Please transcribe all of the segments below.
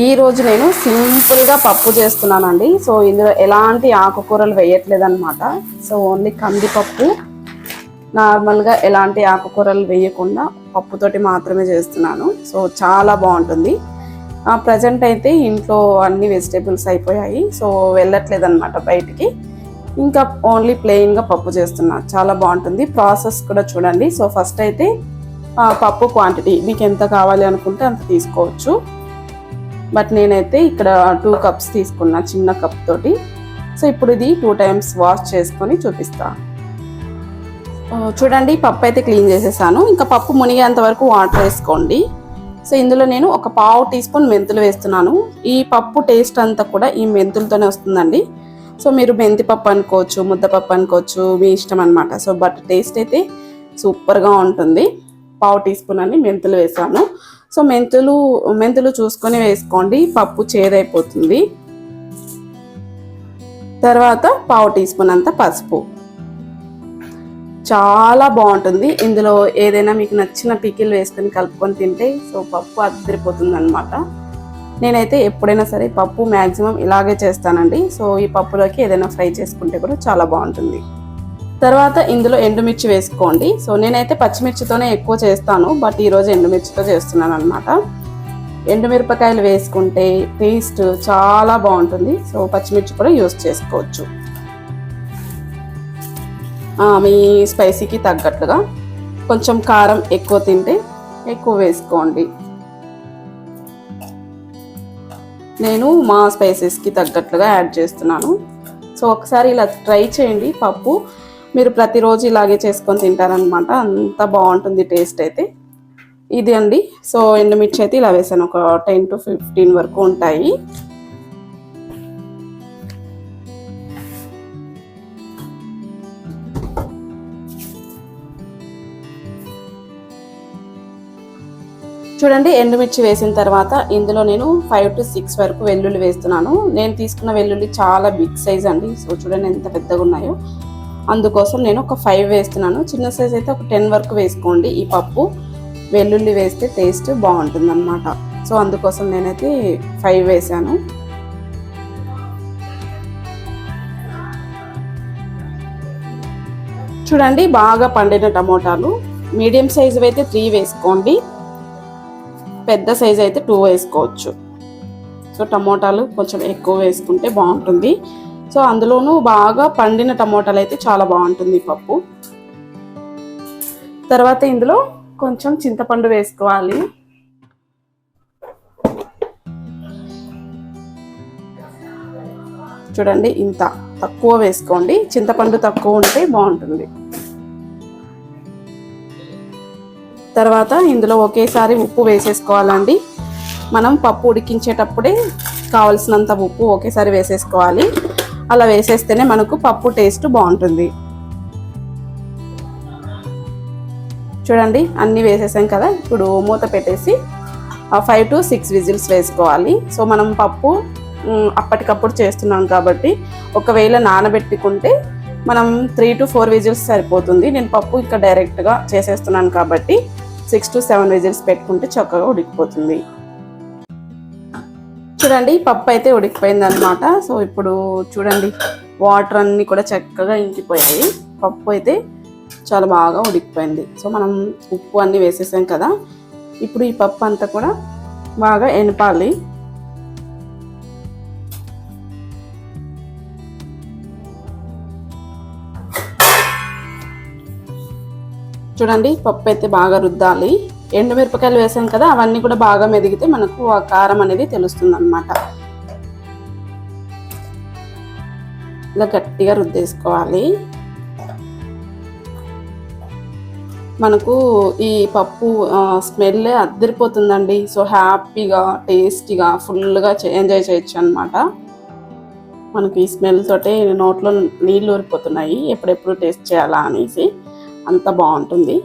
ఈరోజు నేను సింపుల్గా పప్పు చేస్తున్నానండి. సో ఇందులో ఎలాంటి ఆకుకూరలు వేయట్లేదు అనమాట సో ఓన్లీ కందిపప్పు. నార్మల్గా ఎలాంటి ఆకుకూరలు వేయకుండా పప్పుతోటి మాత్రమే చేస్తున్నాను. సో చాలా బాగుంటుంది. ప్రజెంట్ అయితే ఇంట్లో అన్ని వెజిటేబుల్స్ అయిపోయాయి. సో వెళ్ళట్లేదు అనమాట బయటికి. ఇంకా ఓన్లీ ప్లెయిన్గా పప్పు చేస్తున్నా. చాలా బాగుంటుంది. ప్రాసెస్ కూడా చూడండి. సో ఫస్ట్ అయితే పప్పు క్వాంటిటీ. మీకు ఎంత కావాలి అనుకుంటే అంత తీసుకోవచ్చు. బట్ నేనైతే ఇక్కడ టూ కప్స్ తీసుకున్నా చిన్న కప్ తోటి. సో ఇప్పుడు ఇది టూ టైమ్స్ వాష్ చేసుకొని చూపిస్తా. చూడండి పప్పు అయితే క్లీన్ చేసేసాను. ఇంకా పప్పు మునిగేంత వరకు వాటర్ వేసుకోండి. సో ఇందులో నేను ఒక పావు టీ స్పూన్ మెంతులు వేస్తున్నాను. ఈ పప్పు టేస్ట్ అంతా కూడా ఈ మెంతులతోనే వస్తుందండి. సో మీరు మెంతి పప్పు అనుకోవచ్చు ముద్దపప్పు అనుకోవచ్చు మీ ఇష్టం అనమాట సో బట్ టేస్ట్ అయితే సూపర్గా ఉంటుంది. పావు టీ స్పూన్ అని మెంతులు వేసాను. సో మెంతులు మెంతులు చూసుకొని వేసుకోండి. పప్పు చేదైపోతుంది. తర్వాత పావు టీ స్పూన్ అంత పసుపు. చాలా బాగుంటుంది. ఇందులో ఏదైనా మీకు నచ్చిన పికిల్ వేసుకొని కలుపుకొని తింటే సో పప్పు అద్దరిపోతుంది అనమాట నేనైతే ఎప్పుడైనా సరే పప్పు మ్యాక్సిమం ఇలాగే చేస్తానండి. సో ఈ పప్పులోకి ఏదైనా ఫ్రై చేసుకుంటే కూడా చాలా బాగుంటుంది. తర్వాత ఇందులో ఎండుమిర్చి వేసుకోండి. సో నేనైతే పచ్చిమిర్చితోనే ఎక్కువ చేస్తాను. బట్ ఈరోజు ఎండుమిర్చితో చేస్తున్నాను అనమాట ఎండుమిరపకాయలు వేసుకుంటే టేస్ట్ చాలా బాగుంటుంది. సో పచ్చిమిర్చి కూడా యూస్ చేసుకోవచ్చు. మీ స్పైసీకి తగ్గట్లుగా కొంచెం కారం ఎక్కువ తింటే ఎక్కువ వేసుకోండి. నేను మా స్పైసెస్కి తగ్గట్లుగా యాడ్ చేస్తున్నాను. సో ఒకసారి ఇలా ట్రై చేయండి. పప్పు మీరు ప్రతిరోజు ఇలాగే చేసుకొని తింటారనమాట అంత బాగుంటుంది టేస్ట్ అయితే. ఇది అండి. సో ఎండుమిర్చి అయితే ఇలా వేసాను. ఒక టెన్ టు ఫిఫ్టీన్ వరకు ఉంటాయి. చూడండి ఎండుమిర్చి వేసిన తర్వాత ఇందులో నేను ఫైవ్ టు సిక్స్ వరకు వెల్లుల్లి వేస్తున్నాను. నేను తీసుకున్న వెల్లుల్లి చాలా బిగ్ సైజ్ అండి. సో చూడండి ఎంత పెద్దగా ఉన్నాయో. అందుకోసం నేను ఒక ఫైవ్ వేస్తున్నాను. చిన్న సైజ్ అయితే ఒక టెన్ వరకు వేసుకోండి. ఈ పప్పు వెల్లుల్లి వేస్తే టేస్ట్ బాగుంటుంది అనమాట సో అందుకోసం నేనైతే ఫైవ్ వేసాను చూడండి బాగా పండిన టమోటాలు. మీడియం సైజు అయితే త్రీ వేసుకోండి. పెద్ద సైజ్ అయితే టూ వేసుకోవచ్చు. సో టమోటాలు కొంచెం ఎక్కువ వేసుకుంటే బాగుంటుంది. సో అందులోనూ బాగా పండిన టమోటాలు అయితే చాలా బాగుంటుంది ఈ పప్పు. తర్వాత ఇందులో కొంచెం చింతపండు వేసుకోవాలి. చూడండి ఇంత తక్కువ వేసుకోండి. చింతపండు తక్కువ ఉంటే బాగుంటుంది. తర్వాత ఇందులో ఒకేసారి ఉప్పు వేసేసుకోవాలండి. మనం పప్పు ఉడికించేటప్పుడే కావలసినంత ఉప్పు ఒకేసారి వేసేసుకోవాలి. అలా వేసేస్తేనే మనకు పప్పు టేస్ట్ బాగుంటుంది. చూడండి అన్నీ వేసేసాం కదా. ఇప్పుడు మూత పెట్టేసి ఫైవ్ టు సిక్స్ విజిల్స్ వేసుకోవాలి. సో మనం పప్పు అప్పటికప్పుడు చేస్తున్నాం కాబట్టి ఒకవేళ నానబెట్టుకుంటే మనం త్రీ టు ఫోర్ విజిల్స్ సరిపోతుంది. నేను పప్పు ఇంకా డైరెక్ట్గా చేసేస్తున్నాను కాబట్టి సిక్స్ టు సెవెన్ విజిల్స్ పెట్టుకుంటే చక్కగా ఉడికిపోతుంది. చూడండి పప్పు అయితే ఉడికిపోయింది అనమాట సో ఇప్పుడు చూడండి వాటర్ అన్నీ కూడా చక్కగా ఇంకిపోయాయి. పప్పు అయితే చాలా బాగా ఉడికిపోయింది. సో మనం ఉప్పు అన్నీ వేసేసాం కదా. ఇప్పుడు ఈ పప్పు అంతా కూడా బాగా ఎనపాలి. చూడండి పప్పు అయితే బాగా రుద్దాలి. ఎండుమిరపకాయలు వేసాం కదా అవన్నీ కూడా బాగా మెదిగితే మనకు ఆ కారం అనేది తెలుస్తుంది అనమాట ఇలా గట్టిగా రుద్దేసుకోవాలి. మనకు ఈ పప్పు స్మెల్ అద్దరిపోతుందండి. సో హ్యాపీగా టేస్టీగా ఫుల్గా ఎంజాయ్ చేయొచ్చు అనమాట మనకి ఈ స్మెల్ తోటే నోట్లో నీళ్ళు ఊరిపోతున్నాయి. ఎప్పుడెప్పుడు టేస్ట్ చేయాలా అనేసి అంత బాగుంటుంది.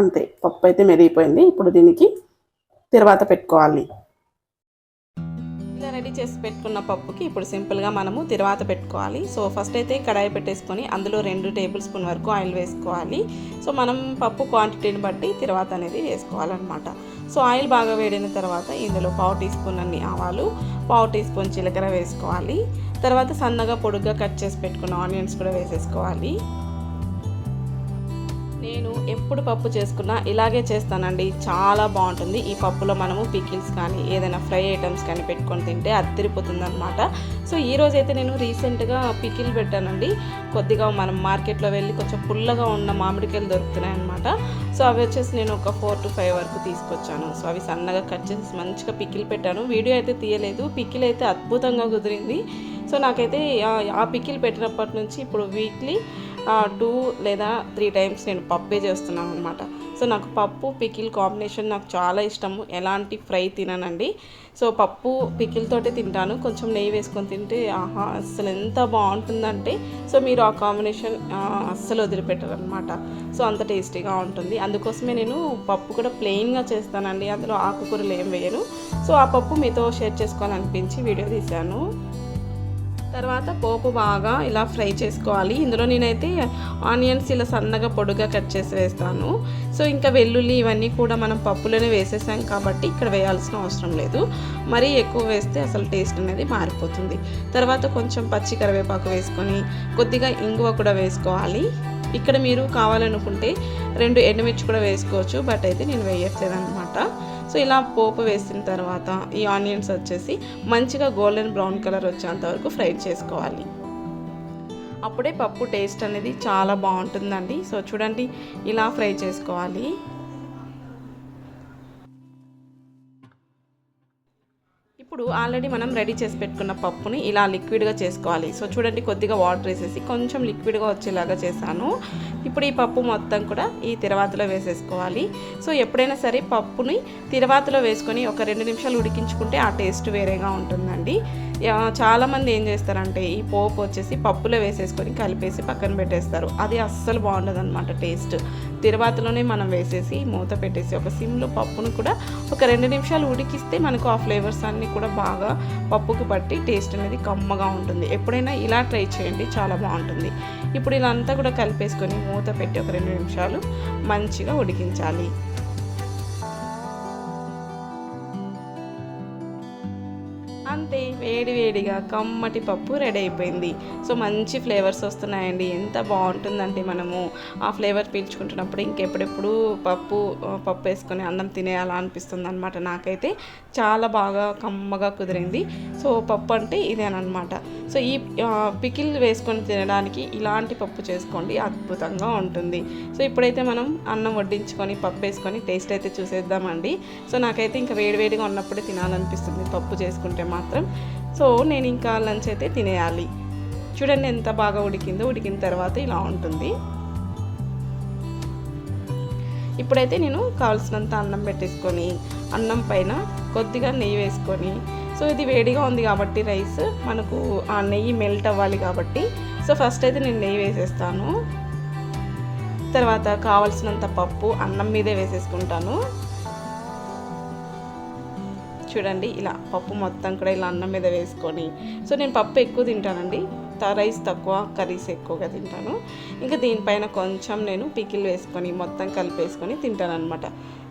అంతే పప్పు అయితే మెరిగిపోయింది ఇప్పుడు దీనికి తర్వాత పెట్టుకోవాలి. ఇలా రెడీ చేసి పెట్టుకున్న పప్పుకి ఇప్పుడు సింపుల్గా మనము తర్వాత పెట్టుకోవాలి. సో ఫస్ట్ అయితే కడాయి పెట్టేసుకొని అందులో రెండు టేబుల్ స్పూన్ వరకు ఆయిల్ వేసుకోవాలి. సో మనం పప్పు క్వాంటిటీని బట్టి తర్వాత అనేది వేసుకోవాలన్నమాట. సో ఆయిల్ బాగా వేడిన తర్వాత ఇందులో పావు టీ స్పూన్ అన్ని ఆవాలు పావు టీ స్పూన్ జీలకర్ర వేసుకోవాలి. తర్వాత సన్నగా పొడుగ్గా కట్ చేసి పెట్టుకున్న ఆనియన్స్ కూడా వేసేసుకోవాలి. నేను ఎప్పుడు పప్పు చేసుకున్నా ఇలాగే చేస్తానండి. చాలా బాగుంటుంది. ఈ పప్పులో మనము పికిల్స్ కానీ ఏదైనా ఫ్రై ఐటమ్స్ కానీ పెట్టుకొని తింటే అద్దరిపోతుంది అనమాట సో ఈ అయితే నేను రీసెంట్గా పికిల్ పెట్టానండి. కొద్దిగా మనం మార్కెట్లో వెళ్ళి కొంచెం పుల్లగా ఉన్న మామిడికాయలు దొరుకుతున్నాయి అనమాట సో అవి వచ్చేసి నేను ఒక ఫోర్ టు ఫైవ్ వరకు తీసుకొచ్చాను. సో అవి సన్నగా కట్ చేసి మంచిగా పికిల్ పెట్టాను. వీడియో అయితే తీయలేదు. పికిల్ అయితే అద్భుతంగా కుదిరింది. సో నాకైతే ఆ పికిల్ పెట్టినప్పటి నుంచి ఇప్పుడు వీక్లీ టూ లేదా త్రీ టైమ్స్ నేను పప్పే చేస్తున్నాను అనమాట సో నాకు పప్పు పికిల్ కాంబినేషన్ నాకు చాలా ఇష్టము. ఎలాంటి ఫ్రై తిననండి. సో పప్పు పికిల్తోటే తింటాను. కొంచెం నెయ్యి వేసుకొని తింటే ఆహా అస్సలు ఎంత బాగుంటుందంటే సో మీరు ఆ కాంబినేషన్ అస్సలు వదిలిపెట్టరు అనమాట సో అంత టేస్టీగా ఉంటుంది. అందుకోసమే నేను పప్పు కూడా ప్లెయిన్గా చేస్తానండి. అందులో ఆకుకూరలు ఏం వేయను. సో ఆ పప్పు మీతో షేర్ చేసుకోవాలనిపించి వీడియో తీశాను. తర్వాత పోపు బాగా ఇలా ఫ్రై చేసుకోవాలి. ఇందులో నేనైతే ఆనియన్స్ ఇలా సన్నగా పొడుగా కట్ చేసి వేస్తాను. సో ఇంకా వెల్లుల్లి ఇవన్నీ కూడా మనం పప్పులోనే వేసేసాం కాబట్టి ఇక్కడ వేయాల్సిన అవసరం లేదు. మరీ ఎక్కువ వేస్తే అసలు టేస్ట్ అనేది మారిపోతుంది. తర్వాత కొంచెం పచ్చి కరివేపాకు వేసుకొని కొద్దిగా ఇంగువ కూడా వేసుకోవాలి. ఇక్కడ మీరు కావాలనుకుంటే రెండు ఎండుమిర్చి కూడా వేసుకోవచ్చు బట్ అయితే నేను వేయట్లేదు అనమాట సో ఇలా పోపు వేసిన తర్వాత ఈ ఆనియన్స్ వచ్చేసి మంచిగా గోల్డెన్ బ్రౌన్ కలర్ వచ్చేంత వరకు ఫ్రై చేసుకోవాలి. అప్పుడే పప్పు టేస్ట్ అనేది చాలా బాగుంటుందండి. సో చూడండి ఇలా ఫ్రై చేసుకోవాలి. ఆల్రెడీ మనం రెడీ చేసి పెట్టుకున్న పప్పుని ఇలా లిక్విడ్గా చేసుకోవాలి. సో చూడండి కొద్దిగా వాటర్ వేసేసి కొంచెం లిక్విడ్గా వచ్చేలాగా చేశాను. ఇప్పుడు ఈ పప్పు మొత్తం కూడా ఈ తిరవాతలో వేసేసుకోవాలి. సో ఎప్పుడైనా సరే పప్పుని తిరవాతలో వేసుకొని ఒక రెండు నిమిషాలు ఉడికించుకుంటే ఆ టేస్ట్ వేరేగా ఉంటుందండి. చాలామంది ఏం చేస్తారంటే ఈ పోపు వచ్చేసి పప్పులో వేసేసుకొని కలిపేసి పక్కన పెట్టేస్తారు. అది అస్సలు బాగుండదు అనమాట టేస్ట్. తిరువాతలోనే మనం వేసేసి మూత పెట్టేసి ఒక సిమ్లో పప్పును కూడా ఒక రెండు నిమిషాలు ఉడికిస్తే మనకు ఆ ఫ్లేవర్స్ అన్నీ కూడా బాగా పప్పుకు పట్టి టేస్ట్ అనేది కమ్మగా ఉంటుంది. ఎప్పుడైనా ఇలా ట్రై చేయండి చాలా బాగుంటుంది. ఇప్పుడు ఇలా అంతా కూడా కలిపేసుకొని మూత పెట్టి ఒక రెండు నిమిషాలు మంచిగా ఉడికించాలి. వేడివేడిగా వేడి వేడిగా కమ్మటి పప్పు రెడీ అయిపోయింది. సో మంచి ఫ్లేవర్స్ వస్తున్నాయండి. ఎంత బాగుంటుందంటే మనము ఆ ఫ్లేవర్ పీల్చుకుంటున్నప్పుడు ఇంకెప్పుడెప్పుడు పప్పు పప్పు వేసుకొని అన్నం తినేయాలా అనిపిస్తుంది అనమాట నాకైతే చాలా బాగా కమ్మగా కుదిరింది. సో పప్పు అంటే ఇదేనమాట సో ఈ పికిల్ వేసుకొని తినడానికి ఇలాంటి పప్పు చేసుకోండి. అద్భుతంగా ఉంటుంది. సో ఇప్పుడైతే మనం అన్నం వడ్డించుకొని పప్పు వేసుకొని టేస్ట్ అయితే చూసేద్దామండి. సో నాకైతే ఇంకా వేడివేడిగా ఉన్నప్పుడే తినాలనిపిస్తుంది పప్పు చేసుకుంటే మాత్రం. సో నేను ఇంకా లంచ్ అయితే తినేయాలి. చూడండి ఎంత బాగా ఉడికిందో ఉడికిన తర్వాత ఇలా ఉంటుంది. ఇప్పుడైతే నేను కావాల్సినంత అన్నం పెట్టేసుకొని అన్నం పైన కొద్దిగా నెయ్యి వేసుకొని సో ఇది వేడిగా ఉంది కాబట్టి రైస్ మనకు ఆ నెయ్యి మెల్ట్ అవ్వాలి కాబట్టి సో ఫస్ట్ అయితే నేను నెయ్యి వేసేస్తాను. తర్వాత కావాల్సినంత పప్పు అన్నం మీదే వేసేసుకుంటాను. చూడండి ఇలా పప్పు మొత్తం కూడా ఇలా అన్నం మీద వేసుకొని. సో నేను పప్పు ఎక్కువ తింటానండి. త- రైస్ తక్కువ కర్రీస్ ఎక్కువగా తింటాను. ఇంకా దీనిపైన కొంచెం నేను పికిల్ వేసుకొని మొత్తం కలిపేసుకొని తింటాను అనమాట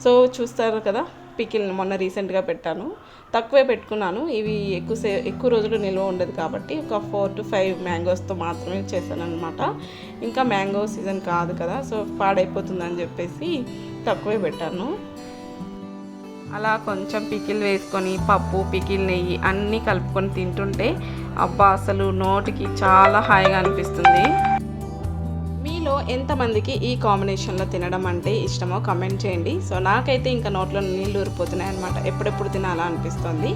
సో చూస్తారు కదా పికిల్ మొన్న రీసెంట్గా పెట్టాను. తక్కువే పెట్టుకున్నాను. ఇవి ఎక్కువ సే ఎక్కువ రోజులు నిల్వ ఉండదు కాబట్టి ఒక ఫోర్ టు ఫైవ్ మ్యాంగోస్తో మాత్రమే చేశాను అనమాట ఇంకా మ్యాంగో సీజన్ కాదు కదా సో పాడైపోతుందని చెప్పేసి తక్కువే పెట్టాను. అలా కొంచెం పికిల్ వేసుకొని పప్పు పికిల్ నెయ్యి అన్నీ కలుపుకొని తింటుంటే అబ్బా అసలు నోటికి చాలా హాయిగా అనిపిస్తుంది. మీలో ఎంతమందికి ఈ కాంబినేషన్లో తినడం అంటే ఇష్టమో కమెంట్ చేయండి. సో నాకైతే ఇంకా నోట్లో నీళ్ళు ఊరిపోతున్నాయి అనమాట ఎప్పుడెప్పుడు తినాలా అనిపిస్తుంది.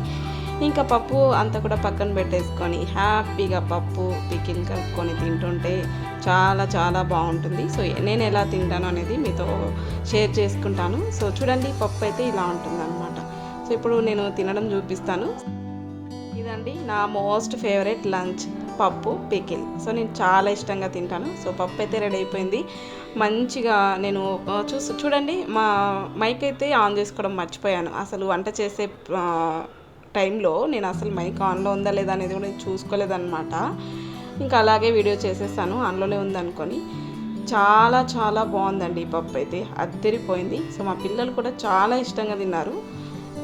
ఇంకా పప్పు అంతా కూడా పక్కన పెట్టేసుకొని హ్యాపీగా పప్పు పికిల్ కలుపుకొని తింటుంటే చాలా చాలా బాగుంటుంది. సో నేను ఎలా తింటాను అనేది మీతో షేర్ చేసుకుంటాను. సో చూడండి పప్పు అయితే ఇలా ఉంటుంది అనమాట సో ఇప్పుడు నేను తినడం చూపిస్తాను. ఇదండి నా మోస్ట్ ఫేవరెట్ లంచ్ పప్పు పికిల్. సో నేను చాలా ఇష్టంగా తింటాను. సో పప్పు అయితే రెడీ అయిపోయింది. మంచిగా నేను చూసు చూడండి మా మైక్ అయితే ఆన్ చేసుకోవడం మర్చిపోయాను. అసలు వంట చేసే టైంలో నేను అసలు మైక్ ఆన్లో ఉందా లేదా అనేది కూడా నేను చూసుకోలేదన్నమాట. ఇంకా అలాగే వీడియో చేసేసాను ఆన్లోనే ఉందనుకొని. చాలా చాలా బాగుందండి ఈ పప్పు అయితే. అద్దరిపోయింది. సో మా పిల్లలు కూడా చాలా ఇష్టంగా తిన్నారు.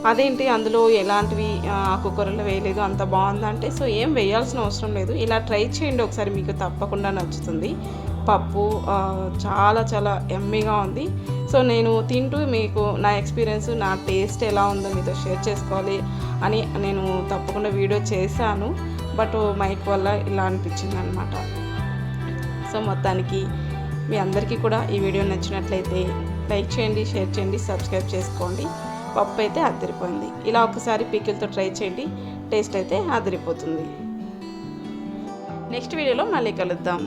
అదేంటి అందులో ఎలాంటివి ఆ, ఆకుకూరలు వేయలేదు అంత బాగుందంటే సో ఏం వేయాల్సిన అవసరం లేదు. ఇలా ట్రై చేయండి ఒకసారి మీకు తప్పకుండా నచ్చుతుంది. పప్పు చాలా చాలా ఎమ్మీగా ఉంది. సో నేను తింటూ మీకు నా ఎక్స్పీరియన్స్ నా టేస్ట్ ఎలా ఉందో మీతో షేర్ చేసుకోవాలి అని నేను తప్పకుండా వీడియో చేశాను. బట్ మైక్ వల్ల ఇలా అనిపించింది అనమాట సో మొత్తానికి మీ అందరికీ కూడా ఈ వీడియో నచ్చినట్లయితే లైక్ చేయండి షేర్ చేయండి సబ్స్క్రైబ్ చేసుకోండి. పప్పు అయితే అదిరిపోయింది. ఇలా ఒకసారి పికిల్తో ట్రై చేయండి టేస్ట్ అయితే అదిరిపోతుంది. నెక్స్ట్ వీడియోలో మళ్ళీ కలుద్దాం.